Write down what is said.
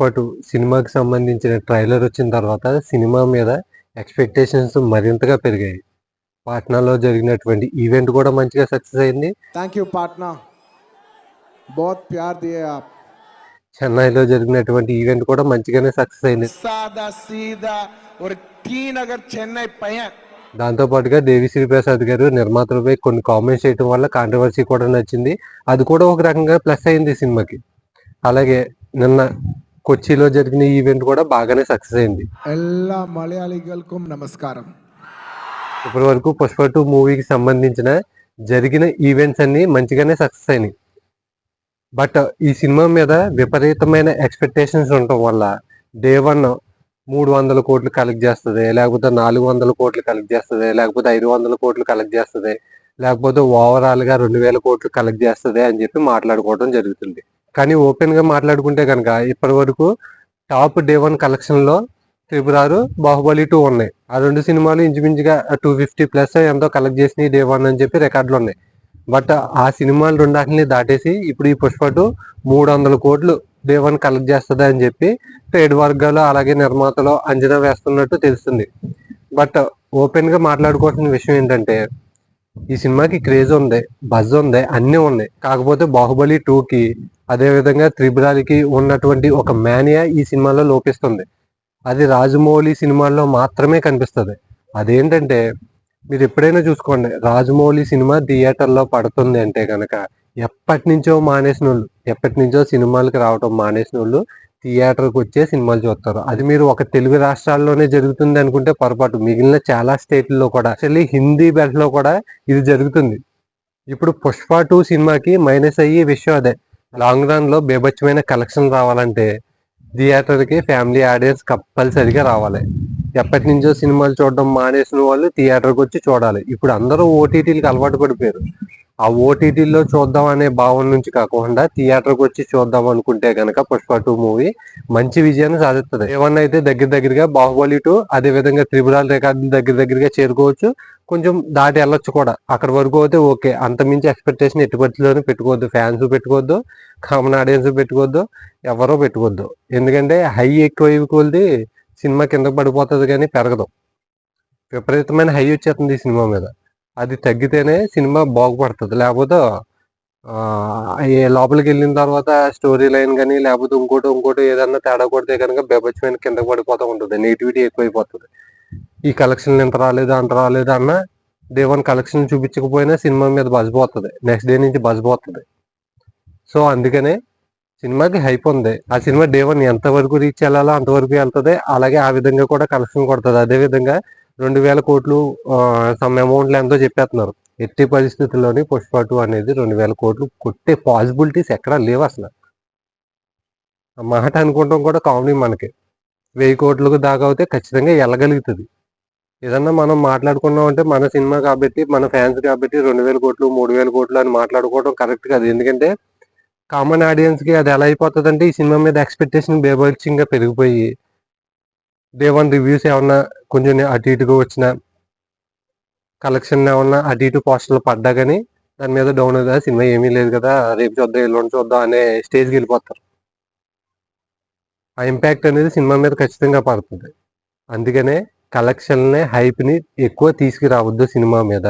పాటు సినిమాకి సంబంధించిన ట్రైలర్ వచ్చిన తర్వాత సినిమా మీద ఎక్స్పెక్టేషన్స్ మరింతగా పెరిగాయి. పాట్నాలో జరిగినటువంటి ఈవెంట్ కూడా మంచిగా సక్సెస్ అయింది. Thank you Patna. బహుత్ ప్యార్ చెన్నైలో జరిగినటువంటి ఈవెంట్ కూడా మంచిగానే సక్సెస్ అయింది. సాదా సీదా ఒక టీ నగర్ చెన్నై దాంతో పాటుగా దేవి శ్రీ ప్రసాద్ గారు నిర్మాతలపై కొన్ని కామెంట్స్ చేయడం వల్ల కాంట్రవర్సీ కూడా నచ్చింది. అది కూడా ఒక రకంగా ప్లస్ అయింది సినిమాకి. అలాగే నిన్న కొచ్చిలో జరిగిన ఈవెంట్ కూడా బాగానే సక్సెస్ అయింది. ఎల్లా మలయాళిగల్కు నమస్కారం ఇప్పటి వరకు పుష్ప టూ మూవీకి సంబంధించిన జరిగిన ఈవెంట్స్ అన్ని మంచిగానే సక్సెస్ అయినాయి. బట్ ఈ సినిమా మీద విపరీతమైన ఎక్స్పెక్టేషన్స్ ఉండటం వల్ల డే వన్ మూడు వందల కోట్లు కలెక్ట్ చేస్తుంది లేకపోతే నాలుగు వందల కోట్లు కలెక్ట్ చేస్తుంది లేకపోతే ఐదు వందల కోట్లు కలెక్ట్ చేస్తుంది లేకపోతే ఓవరాల్గా రెండు వేల కోట్లు కలెక్ట్ చేస్తుంది అని చెప్పి మాట్లాడుకోవడం జరుగుతుంది. కానీ ఓపెన్గా మాట్లాడుకుంటే కనుక ఇప్పటి వరకు టాప్ డే వన్ కలెక్షన్లో త్రిపురారు బాహుబలి టూ ఉన్నాయి. ఆ రెండు సినిమాలు ఇంచుమించుగా టూ ఫిఫ్టీ ప్లస్ ఎంతో కలెక్ట్ చేసినాయి డే వన్ అని చెప్పి రికార్డులు ఉన్నాయి. బట్ ఆ సినిమాలు రెండాటిని దాటేసి ఇప్పుడు ఈ పుష్ప టూ మూడు వందల కోట్లు డే వన్ కలెక్ట్ చేస్తుంది అని చెప్పి ట్రేడ్ వర్గాలు అలాగే నిర్మాతలు అంచనా వేస్తున్నట్టు తెలుస్తుంది. బట్ ఓపెన్గా మాట్లాడుకోవాల్సిన విషయం ఏంటంటే ఈ సినిమాకి క్రేజ్ ఉంది బజ్ ఉంది అన్ని ఉన్నాయి కాకపోతే బాహుబలి టూ కి అదే త్రిపురాలకి ఉన్నటువంటి ఒక మేనియా ఈ సినిమాలో లోపిస్తుంది. అది రాజమౌళి సినిమాల్లో మాత్రమే కనిపిస్తుంది. అదేంటంటే మీరు ఎప్పుడైనా చూసుకోండి రాజమౌళి సినిమా థియేటర్లో పడుతుంది అంటే కనుక ఎప్పటి నుంచో మానేసిన వాళ్ళు ఎప్పటి నుంచో సినిమాలకు రావటం మానేసిన వాళ్ళు థియేటర్కి వచ్చే సినిమాలు చూస్తారు. అది మీరు ఒక తెలుగు రాష్ట్రాల్లోనే జరుగుతుంది అనుకుంటే పొరపాటు. మిగిలిన చాలా స్టేట్లలో కూడా యాక్చువల్లీ హిందీ బెల్ట్లో కూడా ఇది జరుగుతుంది. ఇప్పుడు పుష్ప టూ సినిమాకి మైనస్ అయ్యే విషయం అదే. లాంగ్ రన్లో బేబచ్చమైన కలెక్షన్ రావాలంటే థియేటర్కి ఫ్యామిలీ ఆడియన్స్ కంపల్సరిగా రావాలి. ఎప్పటి నుంచో సినిమాలు చూడడం మానేసిన వాళ్ళు థియేటర్కి వచ్చి చూడాలి. ఇప్పుడు అందరూ ఓటీటీలకు అలవాటు పడిపోయారు. ఆ ఓటీటీలో చూద్దాం అనే భావం నుంచి కాకుండా థియేటర్కి వచ్చి చూద్దాం అనుకుంటే కనుక పుష్ప టూ మూవీ మంచి విజయాన్ని సాధిస్తుంది. ఏమన్నా అయితే దగ్గర దగ్గరగా బాహుబలి టూ అదే విధంగా త్రిపురాల రికార్డు దగ్గర దగ్గరగా చేరుకోవచ్చు. కొంచెం దాటి వెళ్ళొచ్చు కూడా. అక్కడ వరకు అయితే ఓకే. అంతమించి ఎక్స్పెక్టేషన్ ఎట్టి పెట్టుకోవద్దు. ఫ్యాన్స్ పెట్టుకోవద్దు. కామన్ ఆడియన్స్ పెట్టుకోవద్దు. ఎవరో పెట్టుకోవద్దు. ఎందుకంటే హై ఎక్కువ కొలిది సినిమా కింద పడిపోతుంది కానీ పెరగదు. విపరీతమైన హై వచ్చేస్తుంది ఈ సినిమా మీద. అది తగ్గితేనే సినిమా బాగుపడుతుంది. లేకపోతే లోపలికి వెళ్ళిన తర్వాత స్టోరీ లైన్ కానీ లేకపోతే ఇంకోటి ఇంకోటి ఏదన్నా తేడా కొడితే కనుక బెబచ్చమైన కింద పడిపోతూ ఉంటుంది. నెగిటివిటీ ఎక్కువైపోతుంది. ఈ కలెక్షన్ ఇంత రాలేదు అంత రాలేదు అన్న డే వన్ కలెక్షన్ చూపించకపోయినా సినిమా మీద బజ్ పోతుంది. నెక్స్ట్ డే నుంచి బజ్ పోతుంది. సో అందుకనే సినిమాకి హైప్ ఉంది. ఆ సినిమా డే వన్ ఎంతవరకు రీచ్ వెళ్ళాలో అంతవరకు వెళ్తుంది. అలాగే ఆ విధంగా కూడా కలెక్షన్ కొడుతుంది. అదే విధంగా రెండు వేల కోట్లు సమ్ అమౌంట్లు ఎంతో చెప్పేస్తున్నారు. ఎట్టి పరిస్థితుల్లోని పుష్ప టూ అనేది రెండు వేల కోట్లు కొట్టే పాసిబిలిటీస్ ఎక్కడా లేవు అసలు. ఆ మాట అనుకోవడం కూడా కామెడీ మనకి. వెయ్యి కోట్లకు దాకా అవుతే ఖచ్చితంగా వెళ్ళగలుగుతుంది. ఏదన్నా మనం మాట్లాడుకున్నాం అంటే మన సినిమా కాబట్టి మన ఫ్యాన్స్ కాబట్టి రెండు వేల కోట్లు మూడు వేల కోట్లు అని మాట్లాడుకోవడం కరెక్ట్ కాదు. ఎందుకంటే కామన్ ఆడియన్స్కి అది ఎలా అయిపోతుంది అంటే ఈ సినిమా మీద ఎక్స్పెక్టేషన్ బేభత్సంగా పెరిగిపోయి డే వన్ రివ్యూస్ ఏమన్నా కొంచెం అటు ఇటుగా వచ్చిన కలెక్షన్ ఏమన్నా అటు ఇటు పోస్టర్లు పడ్డా కానీ దాని మీద డౌన్ అవుతుందా సినిమా ఏమీ లేదు కదా రేపు చూద్దాం ఎల్లుండి చూద్దాం అనే స్టేజ్కి వెళ్ళిపోతారు. ఆ ఇంపాక్ట్ అనేది సినిమా మీద ఖచ్చితంగా పడుతుంది. అందుకనే కలెక్షన్ని హైప్ని ఎక్కువ తీసుకురావద్దు సినిమా మీద.